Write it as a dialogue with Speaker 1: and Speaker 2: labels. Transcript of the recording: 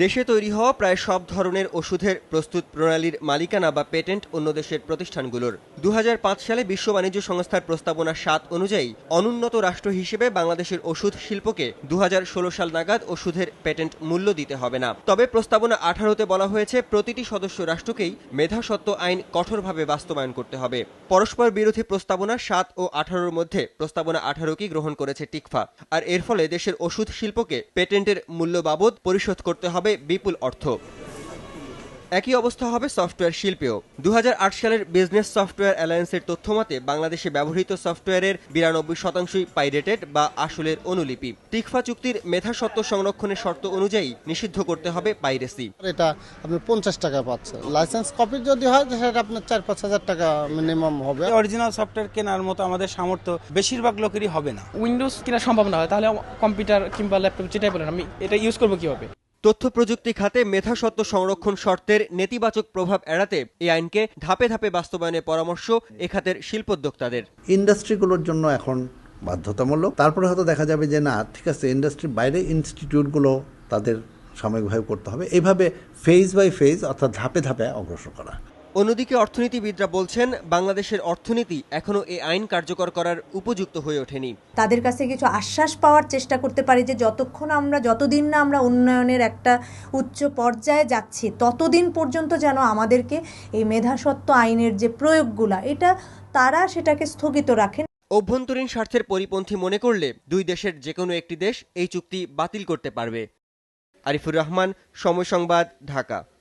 Speaker 1: দেশে তৈরি হওয়া প্রায় সব ধরনের ওষুধের প্রস্তুত প্রণালীর মালিকানা বা পেটেন্ট অন্য দেশের প্রতিষ্ঠানগুলোর। দু হাজার পাঁচ সালে বিশ্ব বাণিজ্য সংস্থার প্রস্তাবনা সাত অনুযায়ী অনুন্নত রাষ্ট্র হিসেবে বাংলাদেশের ওষুধ শিল্পকে দু হাজার ষোলো সাল নাগাদ ওষুধের পেটেন্ট মূল্য দিতে হবে না। তবে প্রস্তাবনা আঠারোতে বলা হয়েছে, প্রতিটি সদস্য রাষ্ট্রকেই মেধাসত্ত্ব আইন কঠোরভাবে বাস্তবায়ন করতে হবে। পরস্পর বিরোধী প্রস্তাবনা সাত ও আঠারোর মধ্যে প্রস্তাবনা আঠারোকেই গ্রহণ করেছে টিকফা। আর এর ফলে দেশের ওষুধ শিল্পকে পেটেন্টের মূল্য বাবদ পরিশোধ করতে হবে বিপুল অর্থ। একই অবস্থা হবে সফটওয়্যার শিল্পেও। দু হাজার আট সালের বিজনেস সফটওয়্যার অ্যালায়েন্সের তথ্যমতে বাংলাদেশে ব্যবহৃত সফটওয়্যারের বিরানব্বই শতাংশই পাইরেটেড বা আসলের অনুলিপি। টিকফা চুক্তির মেধাসত্ত্ব সংরক্ষণের শর্ত অনুযায়ী নিষিদ্ধ করতে হবে পাইরেসি।
Speaker 2: এটা আপনি পঞ্চাশ টাকা পাচ্ছেন। লাইসেন্স কপি যদি হয় সেটা আপনার চার পাঁচ হাজার টাকা মিনিমাম হবে।
Speaker 3: অরিজিনাল সফটওয়্যার কেনার মতো আমাদের সামর্থ্য বেশিরভাগ লোকেরই হবে না।
Speaker 4: উইন্ডোজ কেনার সম্ভব না হয় তাহলে কম্পিউটার কিংবা ল্যাপটপ যেটাই বলেন আমি এটা ইউজ করব কীভাবে?
Speaker 1: তথ্য প্রযুক্তি খাতে মেধাসত্ত্ব সংরক্ষণ শর্তের নেতিবাচক প্রভাব এড়াতে এই আইনকে ধাপে ধাপে বাস্তবায়নের পরামর্শ এ খাতের শিল্পোদ্যোক্তাদের।
Speaker 5: ইন্ডাস্ট্রিগুলোর জন্য এখন বাধ্যতামূলক। তারপরে হয়তো দেখা যাবে যে, না, ঠিক আছে, ইন্ডাস্ট্রির বাইরে ইনস্টিটিউটগুলো তাদের সাময়িকভাবে করতে হবে। এইভাবে ফেজ বাই ফেজ অর্থাৎ ধাপে ধাপে অগ্রসর করা।
Speaker 1: অন্যদিকে অর্থনীতিবিদরা বলছেন বাংলাদেশের অর্থনীতি এখনও এই আইন কার্যকর করার উপযুক্ত হয়ে ওঠেনি।
Speaker 6: তাদের কাছে কিছু আশ্বাস পাওয়ার চেষ্টা করতে পারি যে যতক্ষণ আমরা যতদিন না আমরা উন্নয়নের একটা উচ্চ পর্যায়ে যাচ্ছি ততদিন পর্যন্ত যেন আমাদেরকে এই মেধাসত্ত্ব আইনের যে প্রয়োগগুলা এটা তারা সেটাকে স্থগিত রাখেন।
Speaker 1: অভ্যন্তরীণ স্বার্থের পরিপন্থী মনে করলে দুই দেশের যে কোনো একটি দেশ এই চুক্তি বাতিল করতে পারবে। আরিফুর রহমান সময় সংবাদ ঢাকা।